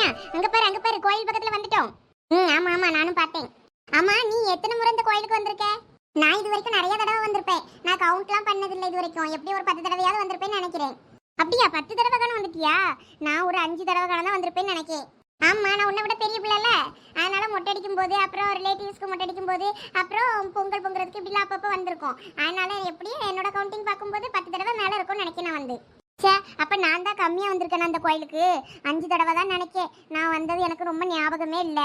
சரண்யா அங்க பாரு அங்க பாரு கோயில் பக்கத்துல வந்துட்டோம். ம் ஆமா ஆமா நானும் பார்த்தேன். ஆமா நீ எத்தனை முறை இந்த கோயிலுக்கு வந்திருக்க? நான் இது வரைக்கும் நிறைய தடவை வந்திருப்பேன். நான் கவுண்ட்லாம் பண்ணதில்லை இது வரைக்கும். எப்படி ஒரு பத்து தடவையாவது வந்திருப்பேன்னு நினைக்கிறேன். அப்படியா பத்து தடவை காண வந்துட்டியா? நான் ஒரு அஞ்சு தடவை காண தான் வந்திருப்பேன்னு நினைக்கிறேன் ஆமா நான் உன்னை விட பெரிய பிள்ளைல. அதனால மொட்டை அடிக்கும் போது அப்புறம் ரிலேட்டிவ்ஸ்க்கு மொட்டை அடிக்கும் போது அப்புறம் பொங்கல் பொங்குறதுக்கு இப்படிலாம் அப்பப்போ வந்திருக்கோம். அதனால எப்படியும் என்னோட கவுண்டிங் பார்க்கும்போது பத்து தடவை மேலே இருக்கும்னு நினைக்கிறேன் நான் வந்து. சே அப்ப நான் தான் கம்மியா வந்திருக்கேன் அந்த கோயிலுக்கு. அஞ்சு தடவை தான் நினைக்கேன். நான் வந்தது எனக்கு ரொம்ப ஞாபகமே இல்லை.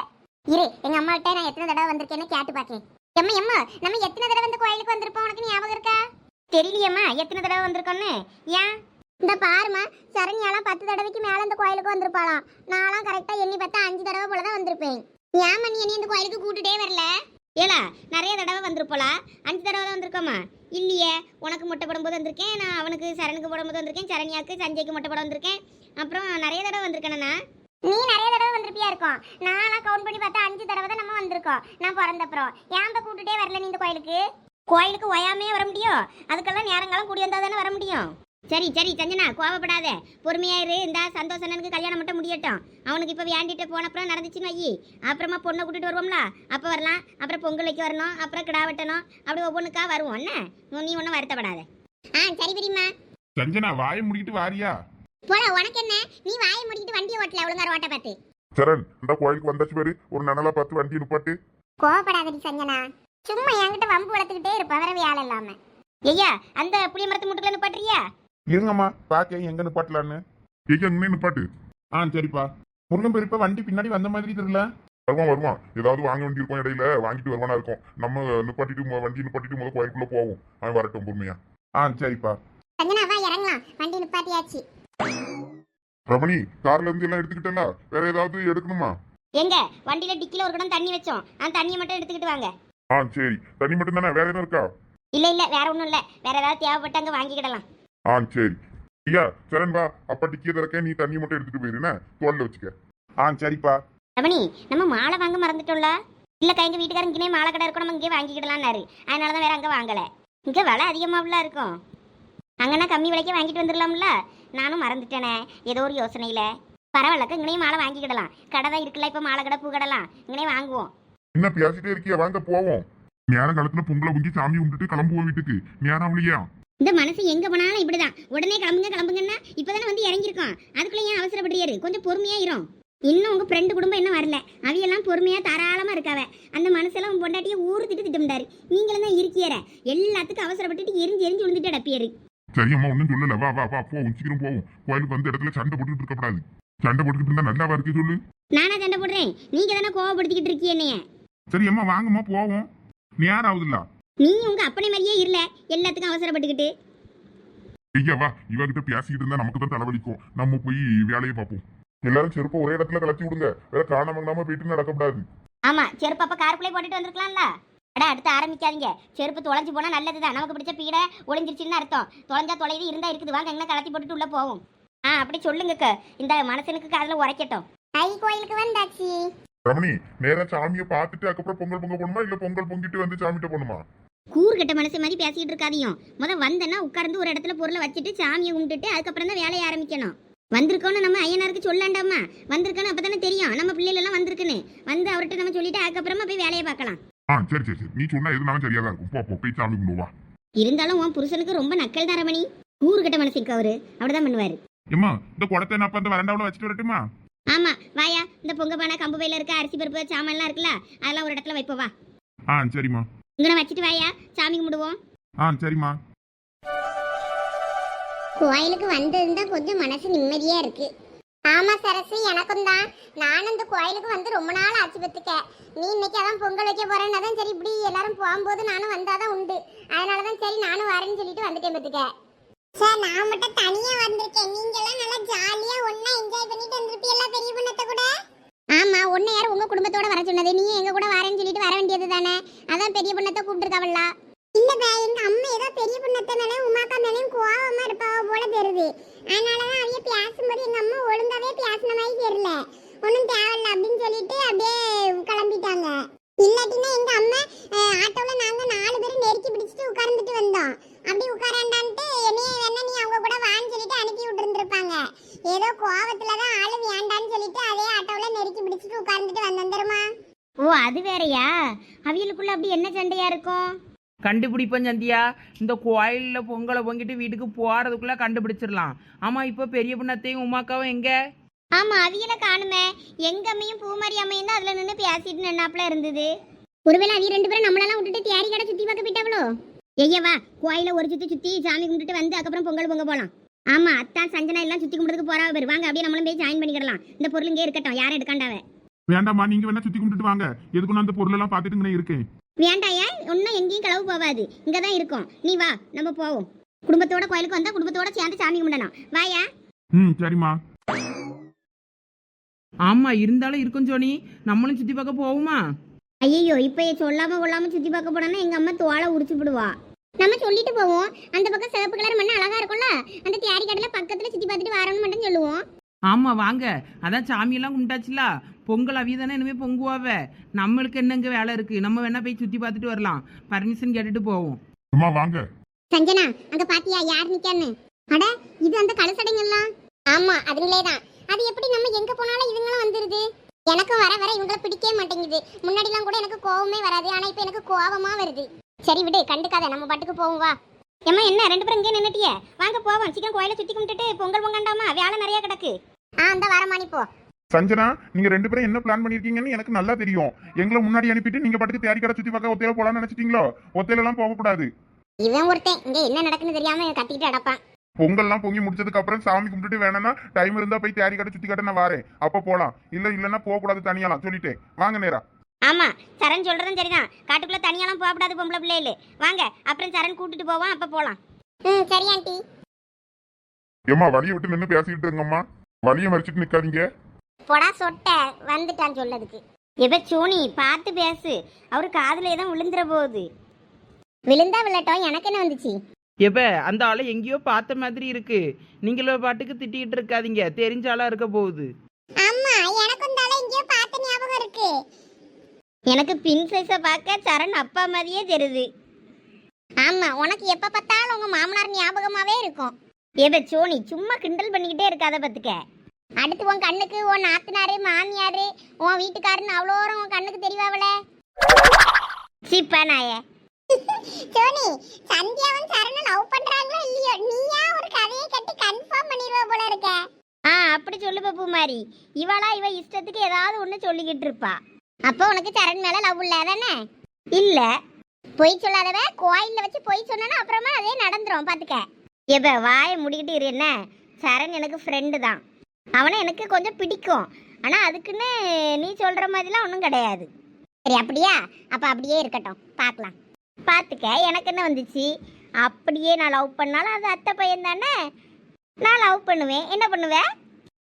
இரு எங்கள் அம்மாகிட்ட நான் எத்தனை தடவை வந்திருக்கேன்னு கேட்டு பார்க்கேன் எம்மா எம்மா நம்ம எத்தனை தடவை இந்த கோயிலுக்கு வந்திருப்போம்? உனக்கு ஞாபகம் இருக்கா? தெரியலையம்மா எத்தனை தடவை வந்திருக்கோன்னு? ஏன்? இந்த பாருமா சரண்யாலாம் பத்து தடவைக்கு மேல இந்த கோயிலுக்கு வந்திருப்பாளாம். நான்லாம் கரெக்டா எண்ணி பார்த்தா அஞ்சு தடவை போல தான் வந்திருப்பேன். ஏன் மணி என்னை இந்த கோயிலுக்கு கூட்டிட்டே வரல? ஏலா நிறைய தடவை வந்திருப்போலா? அஞ்சு தடவை தான் வந்திருக்கோமா இல்லையே உனக்கு மொட்டை போடும்போது வந்திருக்கேன் நான் அவனுக்கு சரணுக்கு போடும்போது வந்திருக்கேன் சரணியாக்கு சஞ்சய்க்கு மொட்டை போட வந்திருக்கேன். அப்புறம் நிறைய தடவை வந்திருக்கேனா நீ நிறைய தடவை வந்திருப்பியா இருக்கும் நான்லாம் கவுண்ட் பண்ணி பார்த்தா அஞ்சு தடவை தான் நம்ம வந்திருக்கோம். நான் பிறந்தப்புறம் ஏன் இப்ப வரல நீ இந்த கோயிலுக்கு? கோயிலுக்கு ஒயாமே வர முடியும். அதுக்கெல்லாம் நேரங்காலம் கூடி வந்தா தானே வர முடியும். சரி சரி சஞ்சனா கோவப்படாத. பொறுமையா இரு. இந்த சந்தோஷனனுக்கு கல்யாணம் மட்டும் முடியட்டும். அவனுக்கு இப்போ வேண்டிட்டு போனப்புறம் நடந்துச்சுன்னு வை அப்புறமா பொண்ணை கூட்டிட்டு வருவோம்ல? அப்போ வரலாம். அப்புறம் பொங்கல் வைக்க வரணும். அப்புறம் கிடா வெட்டணும். அப்படி ஒவ்வொன்றுக்கா வருவோம். என்ன? நீ ஒன்றும் வருத்தப்படாத. ஆ சரி பெரியம்மா. சஞ்சனா வாயை முடிக்கிட்டு வாரியா? போல உனக்கு என்ன? நீ வாயை முடிக்கிட்டு வண்டியை ஓட்டல ஒழுங்கா ஓட்ட பார்த்து. சரண் இந்த கோயிலுக்கு வந்தாச்சு பாரு. ஒரு நனலா பார்த்து வண்டி நிப்பாட்டு. கோவப்படாதடி சஞ்சனா. சும்மா என்கிட்ட வம்பு வளர்த்துக்கிட்டே இருப்ப வேற வேலை இல்லாம. ஐயா அந்த புளிய மரத்து முட்டுல நிப்பாட்டுறியா? இருங்கம்மா பாக்க எங்க நிப்பாட்டலான்னு? எங்க அங்கே நிப்பாட்டு? ஆ சரிப்பா. முருகன் பெரியப்பா வண்டி பின்னாடி வந்த மாதிரி தெரியல. வருவான் வருவான். ஏதாவது வாங்க வேண்டி இருக்கும் இடையில வாங்கிட்டு வருவானா இருக்கும். நம்ம நிப்பாட்டிட்டு மு- வண்டி நிப்பாட்டிட்டு முதல் கோயிலுக்குள்ள போவோம். அவன் வரட்டும் பொறுமையா. ஆ சரிப்பா. சஞ்சனா வா இறங்கலாம். வண்டி நிப்பாட்டியாச்சு. ரமணி கார்ல இருந்து எல்லாம் எடுத்துக்கிட்டல வேற ஏதாவது எடுக்கணுமா? எங்க? வண்டியில டிக்கில ஒரு குடம் தண்ணி வச்சோம். அந்த தண்ணியை மட்டும் எடுத்துக்கிட்டு வாங்க. ஆ சரி. தண்ணி மட்டும் தானே வேற எதுவும் இருக்கா? இல்ல இல்ல வேற ஒண்ணும் இல்ல. வேற ஏதாவது தேவைப்பட்டு அங்க வாங்கிக்கிடலாம். ஆ சரி. ஐயா சரண் வா. அப்பா டிக்கிய திறக்க நீ தண்ணி மட்டும் எடுத்துட்டு போயிருந்தா தோல்ல வச்சுக்க. ஆ சரிப்பா. ரமணி நம்ம மாலை வாங்க மறந்துட்டோம்ல? இல்லக்கா எங்க வீட்டுக்காரங்க இங்கே மாலை கடை இருக்கும். நம்ம இங்கே வாங்கிக்கிடலாம்னாரு. அதனால தான் வேற அங்க வாங்கல. இங்க விலை அதிகமாகல இருக்கும். அங்கன்னா கம்மி விலைக்கு வாங்கிட்டு வந்துடலாம்ல? நானும் மறந்துட்டேனே. ஏதோ ஒரு யோசனையில. பரவாயில்லக்கா இங்கேயும் மாலை வாங்கிக்கிடலாம். கடை தான் இருக்குல்ல இப்போ மாலை கடை பூ கடைலாம். இங்கனே வாங்குவோம். என்ன பேசிட்டே இருக்கியா? வாங்க போவோம். நேரம் காலத்துல பொங்கலை பொங்கி சாமி கும்பிட்டுட்டு கிளம்புவோம் வீட்டுக்கு. நேரம் இல்லையா இந்த மனசு எங்க போனாலும் இப்படிதான். உடனே கிளம்புங்க கிளம்புங்கன்னா இப்பதானே வந்து இறங்கியிருக்கோம். அதுக்குள்ள ஏன் அவசரப்படுறியாரு கொஞ்சம் பொறுமையா இரும். இன்னும் உங்க ஃப்ரெண்டு குடும்பம் என்ன வரல. அவையெல்லாம் பொறுமையா தாராளமா இருக்காவ. அந்த மனசெல்லாம் உன் பொண்டாட்டிய ஊரு திட்டு திட்டமிட்டாரு நீங்களும் தான் இருக்கியற. எல்லாத்துக்கும் அவசரப்பட்டுட்டு எரிஞ்சு எரிஞ்சு விழுந்துட்டு அடப்பியாரு சரி அம்மா ஒன்றும் சொல்லல. வா வா வா போவோம் சீக்கிரம் போவோம் கோயிலுக்கு வந்து இடத்துல சண்டை போட்டுக்கிட்டு இருக்கக்கூடாது சண்டை போட்டுக்கிட்டு இருந்தா நல்லாவா இருக்கு சொல்லு. நானா சண்டை போடுறேன்? நீங்க தானே கோவப்படுத்திக்கிட்டு இருக்கீங்க சரி அம்மா வாங்கம்மா போவோம். நேரம் ஆகுதுல்ல நீ உங்க அப்பனை மாதிரியே இல்ல எல்லாத்துக்கும் அவசரப்பட்டுக்கிட்டு. ஐயா வா இவகிட்ட பேசிக்கிட்டு இருந்தா நமக்கு தான் தலைவலிக்கும். நம்ம போய் வேலையை பார்ப்போம். எல்லாரும் செருப்பை ஒரே இடத்துல கலத்தி விடுங்க. வேற காணாம காணாம போயிட்டு நடக்கக்கூடாது ஆமா செருப்பு அப்ப காருக்குள்ளே போட்டுட்டு வந்திருக்கலாம்ல? அடா அடுத்து ஆரம்பிக்காதீங்க. செருப்பு தொலைஞ்சு போனா நல்லதுதான். நமக்கு பிடிச்ச பீடை ஒளிஞ்சிருச்சுன்னு அர்த்தம். தொலைஞ்சா தொலைது இருந்தா இருக்குது. வாங்க எங்கன்னா கலத்தி போட்டுட்டு உள்ள போவோம். ஆ அப்படி சொல்லுங்கக்க. இந்த மனசனுக்கு காதுல உரைக்கட்டும். ஐ கோயிலுக்கு வந்தாச்சு. ரமணி நேரா சாமியை பார்த்துட்டு அதுக்கப்புறம் பொங்கல் பொங்க போகணுமா? இல்ல பொங்கல் பொங்கிட்டு வந்து சாமிகிட்ட போகணுமா? கூறுகட்ட மனசு மாதிரி பேசிக்கிட்டு இருக்காதியும் முத வந்தேன்னா உட்கார்ந்து ஒரு இடத்துல பொருளை வச்சுட்டு சாமியை கும்பிட்டுட்டு அதுக்கப்புறம் தான் வேலையை ஆரம்பிக்கணும். வந்திருக்கோன்னு நம்ம ஐயனாருக்கு சொல்லாண்டாமா? வந்திருக்கோன்னு அப்பதானே தெரியும். நம்ம பிள்ளைகள் எல்லாம் வந்திருக்குன்னு. வந்து அவர்கிட்ட நம்ம சொல்லிட்டு அதுக்கப்புறமா போய் வேலையை பார்க்கலாம். ஆ சரி சரி சரி. நீ சொன்னா எதுனாலும் சரியா தான் இருக்கும். போ போ போய் சாமி கும்பிடு வா. இருந்தாலும் உன் புருஷனுக்கு ரொம்ப நக்கல் தான் ரமணி. கூறுகட்ட மனசுக்கு அவரு. அப்படிதான் பண்ணுவாரு. ஏம்மா இந்த குடத்தை நான் அந்த வரண்டாவில் வச்சுட்டு வரட்டுமா? ஆமா வாயா இந்த பொங்க பானை கம்பு பையில இருக்க அரிசி பருப்பு சாமான்லாம் இருக்குல்ல அதெல்லாம் ஒரு இடத்துல வைப்போம் வா. ஆ சரிம்மா. இங்கே வச்சுட்டு வாயா சாமி கும்பிடுவோம். ஆ சரிம்மா. கோயிலுக்கு வந்திருந்தா கொஞ்சம் மனசு நிம்மதியா இருக்கு. ஆமா சரசு எனக்கும் தான். நானும் இந்த கோயிலுக்கு வந்து ரொம்ப நாள் ஆச்சு பத்துக்க. நீ இன்னைக்கு அதான் பொங்கல் வைக்க போறேன்னா தான் சரி இப்படி எல்லாரும் போகும்போது நானும் வந்தாதான் உண்டு. அதனாலதான் சரி நானும் வரேன்னு சொல்லிட்டு வந்துட்டேன் பத்துக்க. சார் நான் மட்டும் தனியா வந்திருக்கேன். நீங்க எல்லாம் நல்லா ஜாலியா ஒண்ணா என்ஜாய் பண்ணிட்டு வந்திருப்பீங்களா பெரிய பொண்ணத்தை கூட? ஆமா ஒன்னு யாரும் உங்க குடும்பத்தோட வர சொன்னது. நீ எங்க கூட வரேன்னு சொல்லிட்டு வர வேண்டியது தானே? அதான் பெரிய பொண்ணத்தை கூப்பிட்டுருக்காவல்ல. இல்ல பா எங்க அம்மா ஏதோ பெரிய பொண்ணத்தை மேலே உமாக்கா மேலேயும் கோவமா இருப்பாவ போல தெரியுது. அதனாலதான் அவைய பேசும்போது எங்க அம்மா ஒழுங்காவே பேசின மாதிரி தெரியல. ஒன்றும் தேவையில்ல அப்படின்னு சொல்லிட்டு அப்படியே கிளம்பிட்டாங்க. இல்லாட்டினா எங்க அம்மா அஹ், ஆட்டோல நாங்க நாலு பேரும் நெருக்கி பிடிச்சிட்டு உட்கார்ந்துட்டு வந்தோம். அப்படி உட்காராண்டான்ட்டு என்னைய வேணா நீ அவங்க கூட வான்னு சொல்லிட்டு அனுப்பி விட்டுருந்துருப்பாங்க ஏதோ கோவத்துல தான் ஆளு வேண்டான்னு சொல்லிட்டு அதே ஆட்டோல நெருக்கி பிடிச்சிட்டு உட்கார்ந்துட்டு வந்தேன் தெரியுமா? ஓ அது வேறயா? அவியலுக்குள்ள அப்படி என்ன சண்டையா இருக்கும்? கண்டுபிடிப்போம் சந்தியா. இந்த கோயிலில் பொங்கலை பொங்கிட்டு வீட்டுக்கு போகிறதுக்குள்ளே கண்டுபிடிச்சிடலாம். ஆமாம் இப்போ பெரிய பொண்ணத்தையும் உமாக்காவும் எங்கே? ஆமா அவியல காணுமே. எங்க அம்மையும் பூமாரி அம்மையும் தான் அதுல நின்று பேசிட்டு நின்னாப்புல இருந்தது. ஒருவேளை அவிய ரெண்டு பேரும் நம்மளெல்லாம் விட்டுட்டு தியாரி கடை சுத்தி பார்க்க போயிட்டாவளோ? ஐயவா கோயில ஒரு சுத்தி சுத்தி சாமி கும்பிட்டுட்டு வந்து அதுக்கப்புறம் பொங்கல் பொங்க போலாம். ஆமா அத்தான் சஞ்சனா எல்லாம் சுத்தி கும்பிடுறதுக்கு போறா பேர் வாங்க அப்படியே நம்மளும் போய் ஜாயின் பண்ணிக்கிடலாம். இந்த பொருள் இங்கே இருக்கட்டும் யாரும் எடுக்காண்டாவ. வேண்டாம்மா நீங்க வேணா சுத்தி கும்பிட்டுட்டு வாங்க. எதுக்கு நான் அந்த பொருள் எல்லாம் பார்த்துட்டு இங்கனே இருக்கேன்? வேண்டாயா ஒன்னும் எங்கேயும் களவு போகாது இங்க தான் இருக்கும். நீ வா நம்ம போவோம். குடும்பத்தோட கோயிலுக்கு வந்தா குடும்பத்தோட சேர்ந்து சாமி கும்பிடணும். வாயா? ம் சரிம்மா. ஆமாம் இருந்தாலும் இருக்கும் சோனி. நம்மளும் சுற்றி பார்க்க போவோமா? ஐயோ இப்ப சொல்லாம கொள்ளாம சுத்தி பார்க்க போனோம்னா எங்க அம்மா தோலை உரிச்சு விடுவா. நம்ம சொல்லிட்டு போவோம். அந்த பக்கம் சிவப்பு கலர் மண்ணு அழகா இருக்கும்ல? அந்த தியாரி கடையில பக்கத்துல சுத்தி பார்த்துட்டு வரணும் மட்டும் சொல்லுவோம். ஆமாம் வாங்க. அதான் சாமியெல்லாம் கும்பிட்டாச்சுல. பொங்கல் அவிய தானே இனிமேல் பொங்குவாவ? நம்மளுக்கு என்னங்க வேலை இருக்குது நம்ம வேணா போய் சுற்றி பார்த்துட்டு வரலாம். பர்மிஷன் கேட்டுட்டு போவோம். அம்மா வாங்க. சஞ்சனா அங்க பாத்தியா? யார் நிக்கான்னு அட இது அந்த கலசடைங்கெல்லாம் ஆமா அதுங்களே தான். அது எப்படி நம்ம எங்க போனாலும் இதுங்களும் வந்துருது? எனக்கும் வர வர இவங்கள பிடிக்கவே மாட்டேங்குது. முன்னாடிலாம் கூட எனக்கு கோவமே வராது. ஆனா இப்ப எனக்கு கோவமா வருது. சரி விடு கண்டுக்காத நம்ம பாட்டுக்கு போவோம் வா. ஏம்மா என்ன ரெண்டு பேரும் இங்கே நின்னுட்டியே? வாங்க போவோம். சீக்கிரம் கோயிலை சுத்தி கும்பிட்டுட்டு பொங்கல் பொங்கண்டாமா? வேலை நிறைய கிடக்கு. ஆ அந்த வரமானி போ. சஞ்சனா நீங்க ரெண்டு பேரும் என்ன பிளான் பண்ணிருக்கீங்கன்னு எனக்கு நல்லா தெரியும். எங்களை முன்னாடி அனுப்பிட்டு நீங்க பாட்டுக்கு தேடி கடை சுத்தி பார்க்க ஒத்தையில போலாம்னு நினைச்சிட்டீங்களோ? ஒத்தையில எல்லாம் போக கூடாது இவன் ஒருத்தன் இங்க என்ன நடக்குன்னு தெரியாம கத்திக்கிட்டு அடப்பான் பொங்கல்லாம் பொங்கி முடிச்சதுக்கு அப்புறம் சாமி கும்பிட்டுட்டு வேணும்னா டைம் இருந்தா போய் தேடி கடை சுத்தி கட்ட நான் வரேன். அப்ப போலாம். இல்ல இல்லன்னா போக கூடாது தனியாலாம். சொல்லிட்டேன். வாங்க நேரா. ஆமா சரண் சொல்றதும் சரிதான். காட்டுக்குள்ள தனியாலாம் போகக்கூடாது பொம்பளை பிள்ளைகளு. வாங்க அப்புறம் சரண் கூட்டிட்டு போவோம் அப்ப போலாம். ம் சரி ஆண்டி. ஏம்மா வழியை விட்டு நின்று பேசிக்கிட்டு இருங்கம்மா. வழியை மறிச்சிட்டு நிக்காதீங்க. பொடா சொட்ட. வந்துட்டான் சொல்லதுக்கு. எப்ப சோனி பார்த்து பேசு. அவரு காதுல ஏதோ விழுந்துற போகுது. விழுந்தா விழட்டும் எனக்கு என்ன வந்துச்சு? எப்ப அந்த ஆளை எங்கேயோ பார்த்த மாதிரி இருக்கு. நீங்களும் பாட்டுக்கு திட்டிக்கிட்டு இருக்காதீங்க. தெரிஞ்ச ஆளா இருக்க போகுது. ஆமா எனக்கும் தலை எங்கேயோ பார்த்த ஞாபகம் இருக்கு. எனக்கு பின் சைஸை பார்க்க சரண் அப்பா மாதிரியே தெரியுது. ஆமா உனக்கு எப்ப பார்த்தாலும் உங்க மாமனார் ஞாபகமாவே இருக்கும். எப்ப சோனி சும்மா கிண்டல் பண்ணிக்கிட்டே இருக்காத பத்துக்க. அடுத்து உன் கண்ணுக்கு உன் நாத்தனாரு மாமியாரு உன் வீட்டுக்காருன்னு அவ்வளோ உன் கண்ணுக்கு தெரியவாவல சிப்பா நாயே. சோனி சந்தியாவும் சரணம் லவ் பண்றாங்களோ இல்லையோ? நீயா ஒரு கதையை கட்டி கன்ஃபார்ம் பண்ணிடுவ போல இருக்க. ஆ அப்படி சொல்லு பப்பு மாதிரி இவளா இவ இஷ்டத்துக்கு ஏதாவது ஒண்ணு சொல்லிக்கிட்டு இருப்பா. அப்போ உனக்கு சரண் மேல லவ் இல்ல தானே இல்ல. பொய் சொல்லாதவ கோயில்ல வச்சு பொய் சொன்னா அப்புறமா அதே நடந்துரும் பாத்துக்க. எப்ப வாயை முடிக்கிட்டு இரு என்ன? சரண் எனக்கு ஃப்ரெண்டு தான். அவனை எனக்கு கொஞ்சம் பிடிக்கும். ஆனா அதுக்குன்னு நீ சொல்ற மாதிரிலாம் ஒன்றும் கிடையாது. சரி அப்படியா? அப்ப அப்படியே இருக்கட்டும். பார்க்கலாம் பார்த்துக்க எனக்கு என்ன வந்துச்சு? அப்படியே நான் லவ் பண்ணாலும் அது அத்தை பையன் தானே? நான் லவ் பண்ணுவேன். என்ன பண்ணுவேன்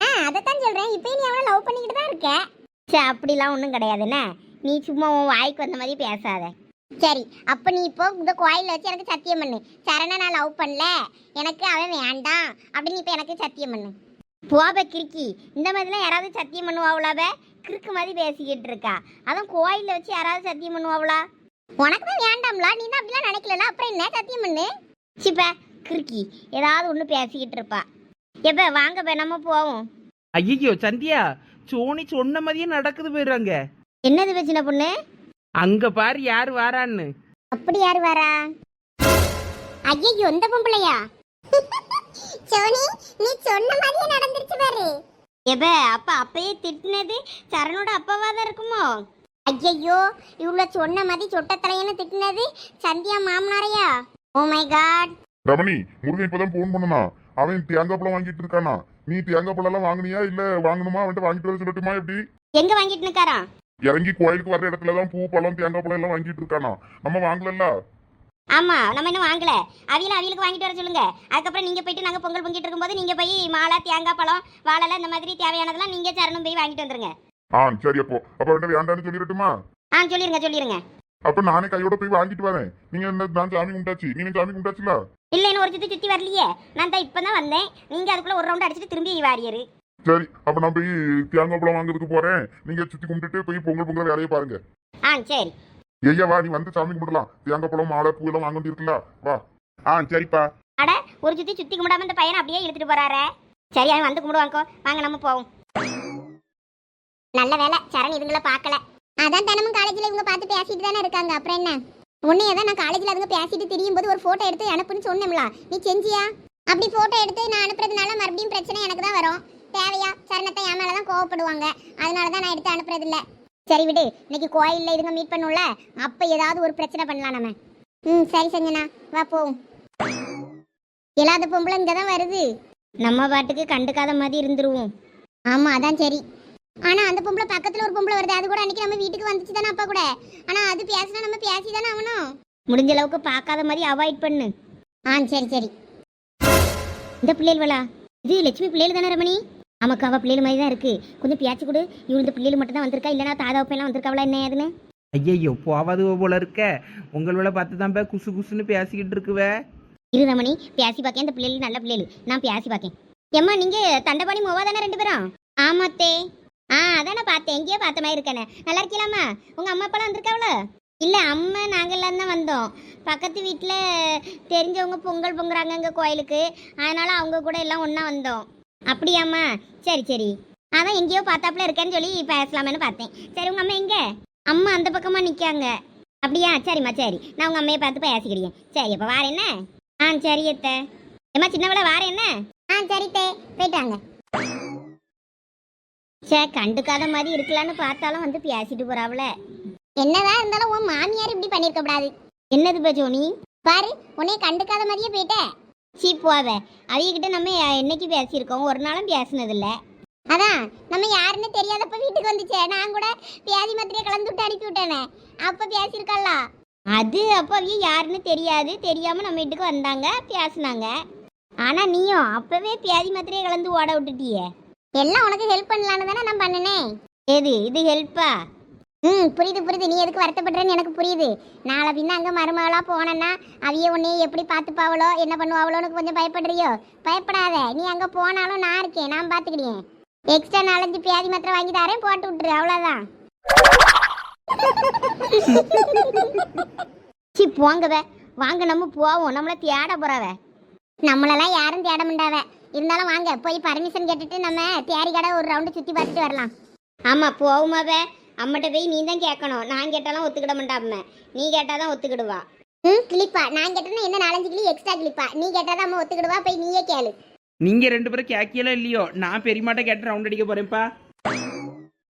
ஆ அதைத்தான் சொல்கிறேன் இப்போ நீ அவனை லவ் பண்ணிக்கிட்டு தான் இருக்கேன் சே அப்படிலாம் ஒன்றும் கிடையாதுண்ணே நீ சும்மா உன் வாய்க்கு வந்த மாதிரி பேசாத. சரி அப்போ நீ இப்போ இந்த கோயிலில் வச்சு எனக்கு சத்தியம் பண்ணு. சரணை நான் லவ் பண்ணல. எனக்கு அவன் வேண்டாம். அப்படின்னு இப்போ எனக்கு சத்தியம் பண்ணு. போப கிறுக்கி. இந்த மாதிரிலாம் யாராவது சத்தியம் பண்ணுவாவுலாப கிறுக்கு மாதிரி பேசிக்கிட்டு இருக்கா. அதான் கோயிலில் வச்சு யாராவது சத்தியம் பண்ணுவாவுளா? உனக்கு தான் வேண்டாம்ல? நீ தான் அப்படிலாம் நினைக்கல அப்புறம் என்ன சத்தியம் பண்ணு? சிப்ப கிறுக்கி. ஏதாவது ஒன்று பேசிக்கிட்டு இருப்பா. எப்ப வாங்க நம்ம போவோம். ஐயோ சந்தியா. சோனி சொன்ன மாதிரியே நடக்குது போயிடுறாங்க. என்னது வச்சுன பொண்ணு? அங்க பாரு யார் வாரான்னு. அப்படி யாரு வரா? ஐயோ இந்த பொம்பளையா சோனி நீ சொன்ன மாதிரியே நடந்துருச்சு பாரு. எப்ப அப்ப அப்பயே திட்டினது சரணோட அப்பாவா தான் இருக்குமோ? ஐயையோ இவ்வளோ சொன்ன மாதிரி சொட்டத்தலையன்னு திட்டினது சந்தியா மாமனாரையா? Oh my god Ramani Murugan இப்பதான் போன் பண்ணனா. அவன் தேங்காய் பழம் வாங்கிட்டு இருக்கானா? நீ தேங்காய் பழம் எல்லாம் வாங்குனியா? இல்ல வாங்கணுமா? அவன்கிட்ட வாங்கிட்டு வர சொல்லட்டுமா? எப்படி? எங்க வாங்கிட்டு நிக்காராம் இறங்கி கோயிலுக்கு வர்ற இடத்துல தான் பூ பழம் தேங்காய் பழம் எல்லாம் வாங்கிட்டு இருக்கானா? நம்ம வாங்கலல்ல? ஆமா நம்ம இன்னும் வாங்கல. அவியல அவியலுக்கு வாங்கிட்டு வர சொல்லுங்க. அதுக்கப்புறம் நீங்க போயிட்டு நாங்க பொங்கல் பொங்கிட்டு இருக்கும்போது நீங்க போய் மாலை தேங்காய் பழம் வாழை இந்த மாதிரி தேவையானதெல்லாம் நீங்க சரணம் போய் வாங்கிட்டு வந்துருங்க. ஆ சரி அப்போ. அப்ப அவன்கிட்ட வேண்டாம்னு சொல்லிடட்டுமா? ஆ சொல்லிருங்க சொல்லிருங்க. அப்ப நானே கையோட போய் வாங்கிட்டு வரேன். நீங்க நான் சாமி கும்பிட்டாச்சு. நீங்க சாமி கும்பிட்டாச்சுல? இல்ல இன்னும் ஒரு சுத்தி சுத்தி வரலையே. நான் தான் இப்பதான் வந்தேன். நீங்க அதுக்குள்ள ஒரு ரவுண்ட் அடிச்சுட்டு திரும்பி வாரியரு. சரி அப்ப நான் போய் தேங்காய் பழம் வாங்குறதுக்கு போறேன். நீங்க சுத்தி கும்பிட்டுட்டு போய் பொங்கல் பொங்கல் வேலையை பாருங்க. ஆ சரி. ஐயா வா நீ வந்து சாமி கும்பிடலாம். தேங்காய் பழம் மாலை பூ எல்லாம் வாங்க வேண்டியிருக்குல்ல. வா. ஆ சரிப்பா. அட ஒரு சுத்தி சுத்தி கும்பிடாம இந்த பையனை அப்படியே இழுத்துட்டு போறாரே. சரி அவன் வந்து கும்பிடுவாங்கோ வாங்க நம்ம போவோம். நல்ல வேலை சரண் இதுங்களை பார்க்கல. அதான் தினமும் காலேஜ்ல இவங்க பார்த்து பேசிட்டு தானே இருக்காங்க. அப்புறம் என்ன? உன்னையே தான் நான் காலேஜில் அதுங்க பேசிட்டு தெரியும் போது ஒரு ஃபோட்டோ எடுத்து அனுப்புன்னு சொன்னோம்ல நீ செஞ்சியா? அப்படி ஃபோட்டோ எடுத்து நான் அனுப்புறதுனால மறுபடியும் பிரச்சனை எனக்கு தான் வரும். தேவையா? சரணத்தை என் மேலே தான் கோவப்படுவாங்க. அதனால தான் நான் எடுத்து அனுப்புறது சரி விடு. இன்னைக்கு கோயிலில் இதுங்க மீட் பண்ணும்ல. அப்போ ஏதாவது ஒரு பிரச்சனை பண்ணலாம் நம்ம ம் சரி சஞ்சனா. வா போவோம். இல்லாத பொம்பளை இங்கே தான் வருது. நம்ம பாட்டுக்கு கண்டுக்காத மாதிரி இருந்துருவோம். ஆமாம் அதான் சரி. ஆனா அந்த பொம்பளை பக்கத்துல ஒரு பொம்பளை வருது. அது கூட அன்னைக்கு நம்ம வீட்டுக்கு வந்துச்சு தானே அப்பா கூட. ஆனா அது பேசினா நம்ம பேசி தானே ஆகணும். முடிஞ்ச அளவுக்கு பார்க்காத மாதிரி அவாய்ட் பண்ணு. ஆ சரி சரி. இந்த பிள்ளைகளா இது லட்சுமி பிள்ளைகள் தானே ரமணி? நமக்கு அவ பிள்ளைகள் மாதிரி தான் இருக்கு. கொஞ்சம் பேச்சு கொடு. இவள் இந்த பிள்ளைகள் மட்டும் தான் வந்திருக்கா? இல்லைனா தாதா பையெல்லாம் வந்திருக்காவளா என்ன ஏதுன்னு? ஐயையோ போவாது போல இருக்க. உங்களோட பார்த்து தான் குசு குசுன்னு பேசிக்கிட்டு இருக்குவே. இரு ரமணி பேசி பார்க்கேன் இந்த பிள்ளைகள் நல்ல பிள்ளைகள். நான் பேசி பார்க்கேன் ஏம்மா நீங்க தண்டபாணி மோவா தானே ரெண்டு பேரும்? ஆமாத்தே. ஆ அதானே பார்த்தேன். எங்கேயோ பார்த்த மாதிரி இருக்கேனே. நல்லா இருக்கலாமா? உங்கள் அம்மா அப்பெல்லாம் வந்திருக்காவளோ? இல்லை அம்மா நாங்கள்லாம் தான் வந்தோம். பக்கத்து வீட்டில் தெரிஞ்சவங்க பொங்கல் பொங்குறாங்க எங்கள் கோயிலுக்கு. அதனால் அவங்க கூட எல்லாம் ஒன்றா வந்தோம். அப்படியாம்மா? சரி சரி. அதான் எங்கேயோ பார்த்தாப்புல இருக்கேன்னு சொல்லி பேசலாமேன்னு பார்த்தேன். சரி உங்கள் அம்மா எங்கே? அம்மா அந்த பக்கமாக நிற்காங்க அப்படியா? சரிம்மா சரி. நான் உங்கள் அம்மையை பார்த்து பேசிக்கிறேன். சரி அப்போ வார என்ன? ஆ சரி அத்தை. ஏம்மா சின்னவளை வார என்ன? ஆ சரி தே போயிட்டாங்க சே கண்டுக்காத மாதிரி இருக்கலான்னு பார்த்தாலும் வந்து பேசிட்டு போறாவல என்னதான் இருந்தாலும் உன் மாமியார் இப்படி பண்ணிருக்க கூடாது. என்னது பா ஜோனி? பாரு உன்னைய கண்டுக்காத மாதிரியே போயிட்ட. சீ போவ. அவியகிட்ட நம்ம என்னைக்கு பேசியிருக்கோம்? ஒரு நாளும் பேசினதில்ல. அதான் நம்ம யாருன்னு தெரியாதப்ப வீட்டுக்கு வந்துச்சே. நான் கூட வியாதி மாத்திரையை கலந்து விட்டு அனுப்பி விட்டேனே. அப்ப பேசியிருக்கல்ல. அது அப்போ அவிய யாருன்னு தெரியாது. தெரியாம நம்ம வீட்டுக்கு வந்தாங்க பேசினாங்க. ஆனா நீயும் அப்பவே பியாதி மாத்திரையை கலந்து ஓட விட்டுட்டியே. எல்லாம் உனக்கு ஹெல்ப் பண்ணலான்னு தானே நான் பண்ணினேன் எது இது ஹெல்ப்பா ம் புரியுது புரியுது. நீ எதுக்கு வருத்தப்படுறேன்னு எனக்கு புரியுது. நாளை பின்ன அங்கே மருமகளா போனேன்னா அவிய உன்னைய எப்படி பார்த்துப்பாவளோ என்ன பண்ணுவாவளோன்னு கொஞ்சம் பயப்படுறியோ? பயப்படாத. நீ அங்கே போனாலும் நான் இருக்கேன். நான் பார்த்துக்கிட்டேன் எக்ஸ்ட்ரா நாலஞ்சு பியாதி மாத்திரை வாங்கி தரேன் போட்டு விட்டுரு. அவ்வளோதான் சீ போங்கவே. வாங்க நம்ம போவோம். நம்மள தேட போறவ. நம்மளெல்லாம் யாரும் தேட மாட்டாவ. இருந்தாலும் வாங்க போய் பர்மிஷன் கேட்டுட்டு நம்ம தேரி கடை ஒரு ரவுண்டு சுற்றி பார்த்துட்டு வரலாம். ஆமா போவுமாவே அம்மகிட்ட போய் நீ தான் கேட்கணும். நான் கேட்டாலும் ஒத்துக்கிட மாட்டாம நீ கேட்டாதான் ஒத்துக்கிடுவா. ம் கிளிப்பா. நான் கேட்டேன்னா என்ன நாலஞ்சு கிளி எக்ஸ்ட்ரா கிளிப்பா? நீ கேட்டாதான் அம்மா ஒத்துக்கிடுவா? போய் நீயே கேளு. நீங்க ரெண்டு பேரும் கேக்கியலாம் இல்லையோ? நான் பெரியமாட்ட கேட்டு ரவுண்ட் அடிக்க போறேன்ப்பா.